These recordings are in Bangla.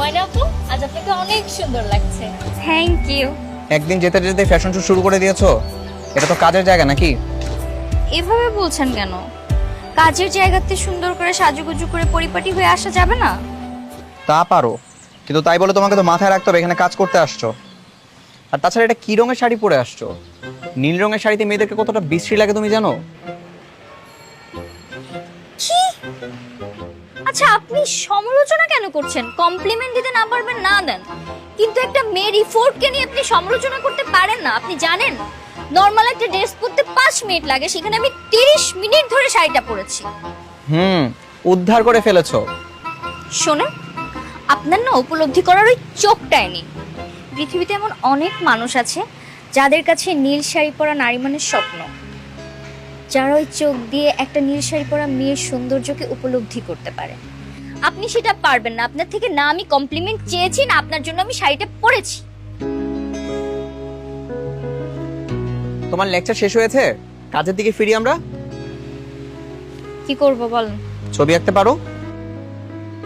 ময়না আপু আজ আপনাকে অনেক সুন্দর লাগছে। থ্যাংক ইউ একদিন যেতে যেতে ফ্যাশন শো শুরু করে দিয়েছ? এটা তো কাজের জায়গা নাকি? এভাবে বলছেন কেন? কাজের জায়গাতে সুন্দর করে সাজুগুজু করে পরিপাটি হয়ে আসা যাবে না? তা পারো। কিন্তু তাই বলে তোমাকে তো মাথায় রাখতে হবে এখানে কাজ করতে আসছো। আর তাছাড়া এটা কি রঙের শাড়ি পরে আসছো? নীল রঙের শাড়িতে মেয়েদেরকে কতটা বিশ্রী লাগে তুমি জানো? কি? আচ্ছা আপনি সমালোচনা কেন করছেন? কমপ্লিমেন্ট দিতে না পারবেন না দেন। কিন্তু একটা মেয়ের ইফোর্টকে নিয়ে আপনি সমালোচনা করতে পারেন না আপনি জানেন? নর্মাল একটা ড্রেস পরতে পাঁচ মিনিট লাগে সেখানে আমি তিরিশ মিনিট ধরে শাড়িটা পরেছি। হুম উদ্ধার করে ফেলেছো। শোনেন আপনার না উপলব্ধি করার ওই চোখটাই নেই পৃথিবীতে এমন অনেক মানুষ আছে যাদের কাছে নীল শাড়ি পরা নারী মানের স্বপ্ন। যারা ওই চোখ দিয়ে একটা নীল শাড়ি পরা মেয়ের সৌন্দর্যকে উপলব্ধি করতে পারে। আপনি সেটা পারবেন না। আপনার থেকে না আমি কমপ্লিমেন্ট চেয়েছি না আপনার জন্য আমি শাড়িটা পরেছি। তোমার লেকচার শেষ হয়েছে? কাজের দিকে ফিরি আমরা? কি করব বলেন? ছবি আঁকতে পারো?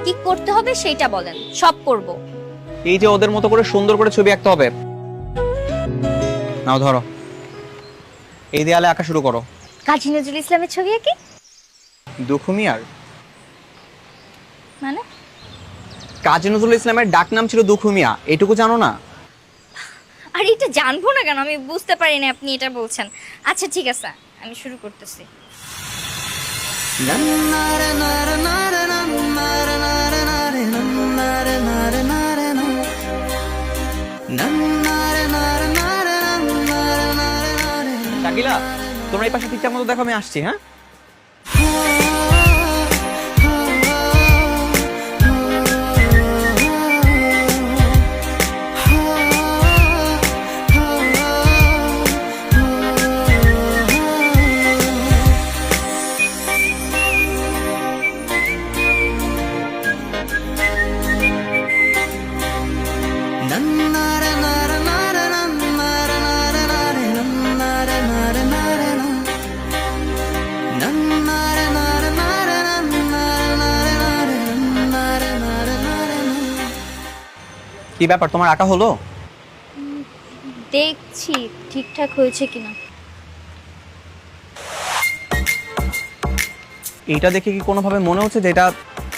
কি করতে হবে সেইটা বলেন। সব করব। এই যে ওদের মতো করে সুন্দর করে ছবি আঁকতে হবে। নাও ধরো। এই দেয়ালে আঁকা শুরু করো। কাজী নজরুল ইসলামের ছবি আঁকি দুখুমি আর মানে? কাজী নজরুল ইসলামের ডাক নাম ছিল দুখুমিয়া এটুকু জানো না? আর এটা জানব না কেন? আমি বুঝতে পারি না আপনি এটা বলছেন। আচ্ছা ঠিক আছে। আমি শুরু করতেছি। শাকিলা? তোমরা এই পাশে ঠিকঠাক মতো দেখো আমি আসছি হ্যাঁ? কি ব্যাপার তোমার আঁকা হলো? দেখছি ঠিকঠাক হয়েছে কিনা। এইটা দেখে কি কোনোভাবে মনে হচ্ছে যে এটা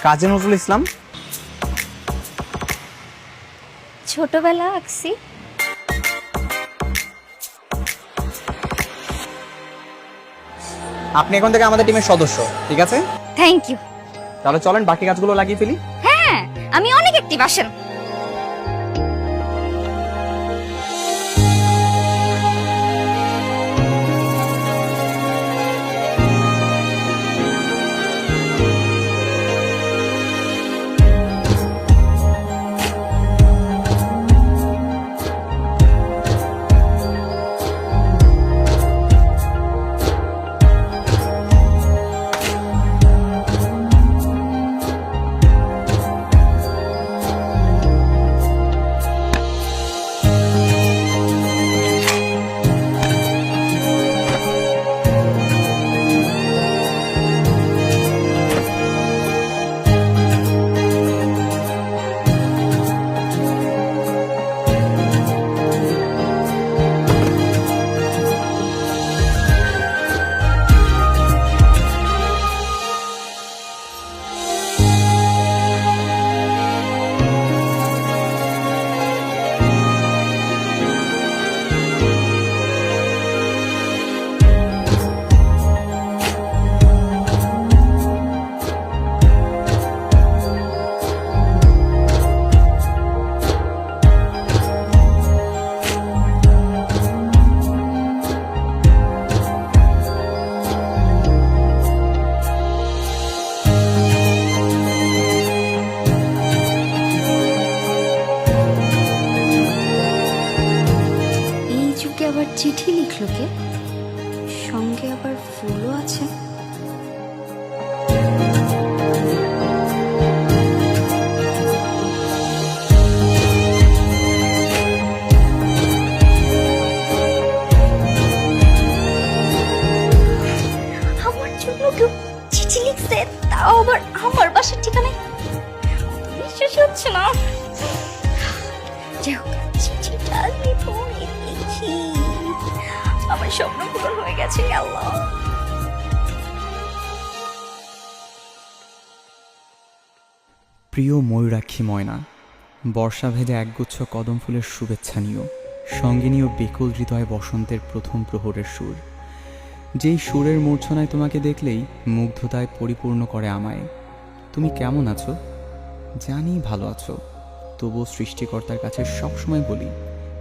কাজী নজরুল ইসলাম? ছোটবেলা আঁকছি। আপনি এখন থেকে আমাদের টিমের সদস্য ঠিক আছে? থ্যাংক ইউ তাহলে চলেন বাকি কাজগুলো লাগিয়ে ফেলি। হ্যাঁ আমি অনেক অ্যাক্টিভ আসেন। সঙ্গে আবার ফুলও আছে। আমার জন্য কেউ চিঠি তাও আবার আমার বাসার ঠিকানায়? হচ্ছে না। আমার স্বপ্ন পূরণ হয়ে গেছে আল্লাহ। প্রিয় ময়ূরাক্ষী ময়না, বর্ষা ভেদে একগুচ্ছ কদম ফুলের শুভেচ্ছা নিও। সঙ্গে নিও বেকুল হৃদয় বসন্তের প্রথম প্রহরের সুর। যেই সুরের মূর্ছনায় তোমাকে দেখলেই মুগ্ধতায় পরিপূর্ণ করে আমায়। তুমি কেমন আছো? জানি ভালো আছো। তবুও সৃষ্টিকর্তার কাছে সবসময় বলি,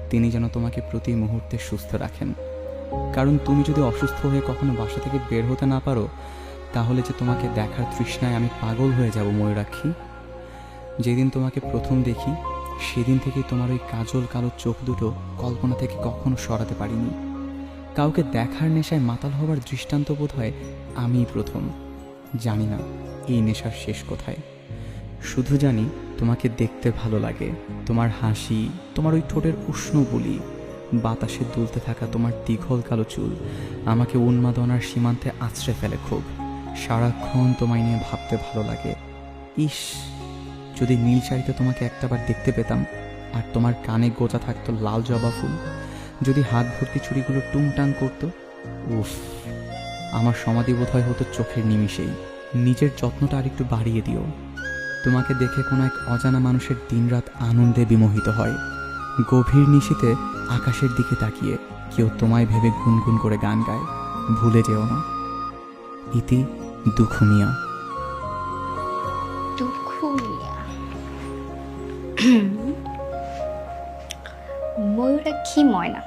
তিনি যেন তোমাকে প্রতি মুহূর্তে সুস্থ রাখেন। কারণ তুমি যদি অসুস্থ হয়ে কখনো বাসা থেকে বের হতে না পারো, তাহলে যে তোমাকে দেখার তৃষ্ণায় আমি পাগল হয়ে যাব, ময়ূরাক্ষী। যেদিন তোমাকে প্রথম দেখি, সেদিন থেকে তোমার ওই কাজল কালো চোখ দুটো কল্পনা থেকে কখনো সরাতে পারিনি। কাউকে দেখার নেশায় মাতাল হবার দৃষ্টান্ত বোধ হয় আমিই প্রথম। জানি না এই নেশার শেষ কোথায়। শুধু জানি তোমাকে দেখতে ভালো লাগে, তোমার হাসি, তোমার ওই ঠোঁটের উষ্ণ বলি। বাতাসে দুলতে থাকা তোমার দীঘল কালো চুল আমাকে উন্মাদনার সীমান্তে আছড়ে ফেলে খুব। সারাক্ষণ তোমায় নিয়ে ভাবতে ভালো লাগে। ইস, যদি নীল শাড়িতে তোমাকে একটাবার দেখতে পেতাম, আর তোমার কানে গোজা থাকতো লাল জবা ফুল, যদি হাত ভর্তি চুড়িগুলো টুংটাং করতো, উফ, আমার সমাধি বোধহয় হতো চোখের নিমিষেই। নিজের যত্নটা আরেকটু বাড়িয়ে দিও। তোমাকে দেখে কোনো এক অজানা মানুষের দিনরাত আনন্দে বিমোহিত হয়। গভীর নিশীতে আকাশের দিকে তাকিয়ে কেউ তোমায় ভেবে গুনগুন করে গান গায়। ভুলে যেও না। ইতি দুখুমিয়া দুখুমিয়া ময়ূরাক্ষী ময়না?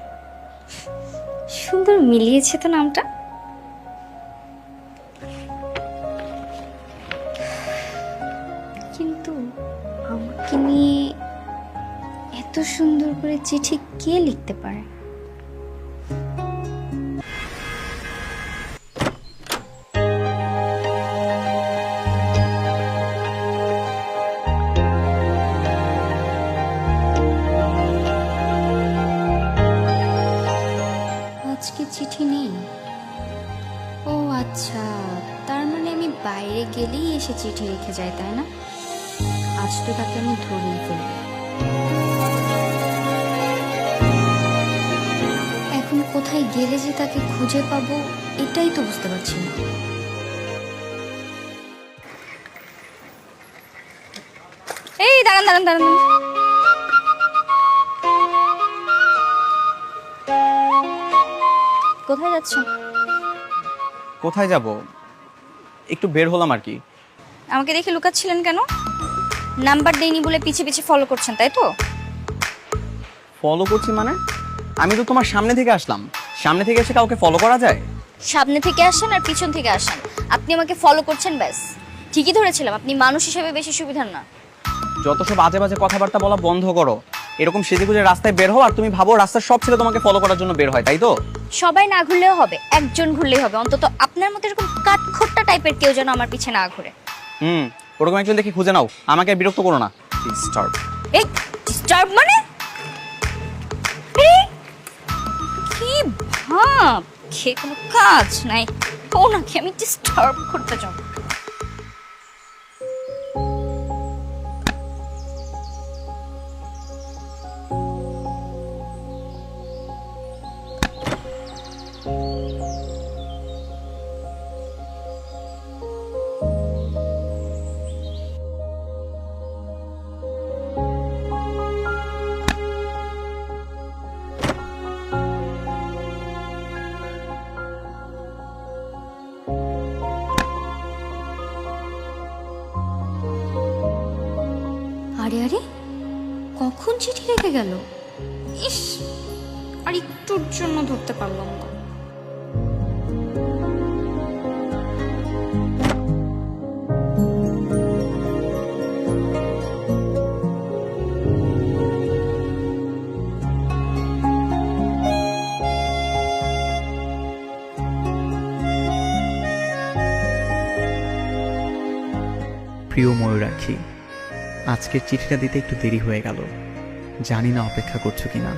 সুন্দর মিলিয়েছে তো নামটা। কিন্তু আমাকে নিয়ে সুন্দর করে চিঠি কে লিখতে পারে? আজকে চিঠি নেই। ও আচ্ছা তার মানে আমি বাইরে গেলেই এসে চিঠি রেখে যাই, তাই না? আজ তো তাকে আমি ধরিয়ে ফেলব। কোথায় গেলে যে তাকে খুঁজে পাবো এটাই তো বুঝতে পারছি না। এই দাঁড়ান দাঁড়ান দাঁড়ান। কোথায় যাচ্ছেন কোথায় যাব? একটু বের হলাম আর কি। আমাকে দেখে লুকাচ্ছিলেন কেন? নাম্বার দেইনি বলে পিছে পিছে ফলো করছেন তাই তো? ফলো করছি মানে? আমি তো তোমার সামনে থেকে আসলাম। সামনে থেকে এসে কাউকে ফলো করা যায়? সামনে থেকে আসেন আর পিছন থেকে আসেন। আপনি আমাকে ফলো করছেন ব্যাস। ঠিকই ধরেছিলাম আপনি মানুষ হিসেবে বেশি সুবিধার না। যত সব আজে বাজে কথাবার্তা বলা বন্ধ করো। এরকম সেজে গুজে রাস্তায় বের হও আর তুমি ভাবো রাস্তার সব ছেলে তোমাকে ফলো করার জন্য বের হয় তাই তো? সবাই না ঘুরলেও হবে একজন ঘুরলেই হবে। অন্তত আপনার মতো এরকম কাঠখোট্টা টাইপের কেউ যেন আমার পিছে না ঘুরে। হুম ওরকম একজন দেখি খুঁজে নাও। আমাকে আর বিরক্ত করো না। ডিস্টার্ব এই ডিস্টার্ব মানে? ভাব খেয়ে কোনো কাজ নাই। ওনাকে আমি ডিস্টার্ব করতে যাব। আরে আরে, কখন চিঠি রেখে গেল? ইস, আর একটুর জন্য ধরতে পারলাম না। প্রিয় ময়ূরাক্ষী আজকের চিঠিটা দিতে একটু দেরি হয়ে গেল। জানি না অপেক্ষা করছ কিনা।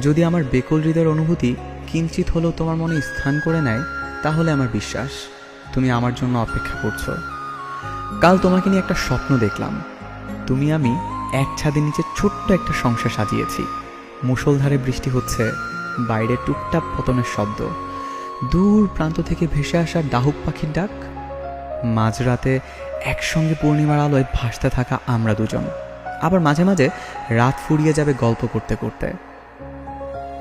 যদি আমার বেকল হৃদয়ের অনুভূতি কিঞ্চিত হলেও তোমার মনে স্থান করে নেয়, তাহলে আমার বিশ্বাস, তুমি আমার জন্য অপেক্ষা করছ। কাল তোমাকে নিয়ে একটা স্বপ্ন দেখলাম। তুমি আমি এক ছাদের নিচে ছোট্ট একটা সংসার সাজিয়েছি। মুষলধারে বৃষ্টি হচ্ছে, বাইরে টুকটাপ পতনের শব্দ। দূর প্রান্ত থেকে ভেসে আসা ডাহুক পাখির ডাক। মাঝরাতে একসঙ্গে পূর্ণিমার আলোয় ভাসতে থাকা আমরা দুজন। আবার মাঝে মাঝে রাত ফুরিয়ে যাবে গল্প করতে করতে।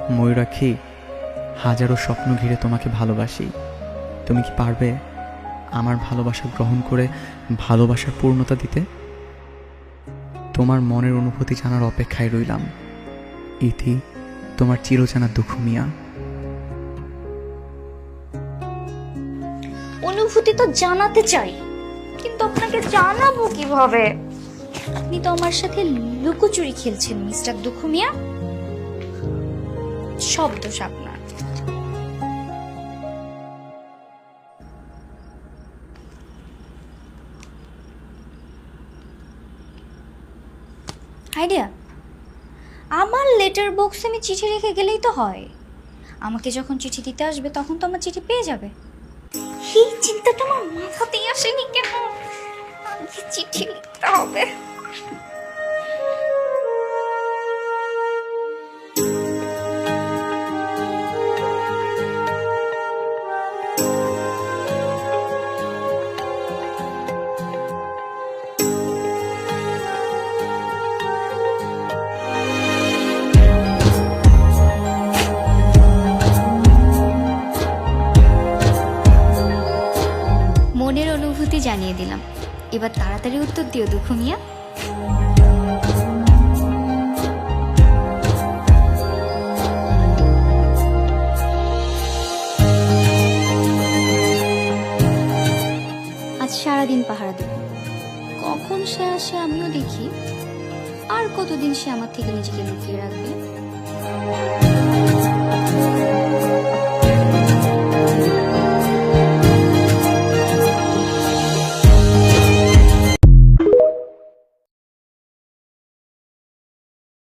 ময়ূরাক্ষী, হাজারো স্বপ্ন ঘিরে তোমাকে ভালোবাসি। তুমি কি পারবে আমার ভালোবাসা গ্রহণ করে ভালোবাসার পূর্ণতা দিতে? তোমার মনের অনুভূতি জানার অপেক্ষায় রইলাম। ইতি, তোমার চিরজানা দুঃখ মিয়া। অনুভূতি তো জানাতে চাই। আপনাকে জানাব কীভাবে? আপনি তো আমার সাথে লুকোচুরি খেলছেন, মিস্টার দুঃখু মিয়া সব দোষ আপনার। আইডিয়া? আমার লেটার বক্সে আমি চিঠি রেখে গেলেই তো হয়। আমাকে যখন চিঠি দিতে আসবে, তখন তো আমার চিঠি পেয়ে যাবে। এই চিন্তাটা আমার মাথাতেই আসেনি কেন? চিঠি লিখতে হবে। এবার তাড়াতাড়ি উত্তর দিও দুঃখু মিয়া। আজ সারাদিন পাহারা দেব কখন সে আসে আমিও দেখি। আর কতদিন সে আমার থেকে নিজেকে লুকিয়ে রাখবে?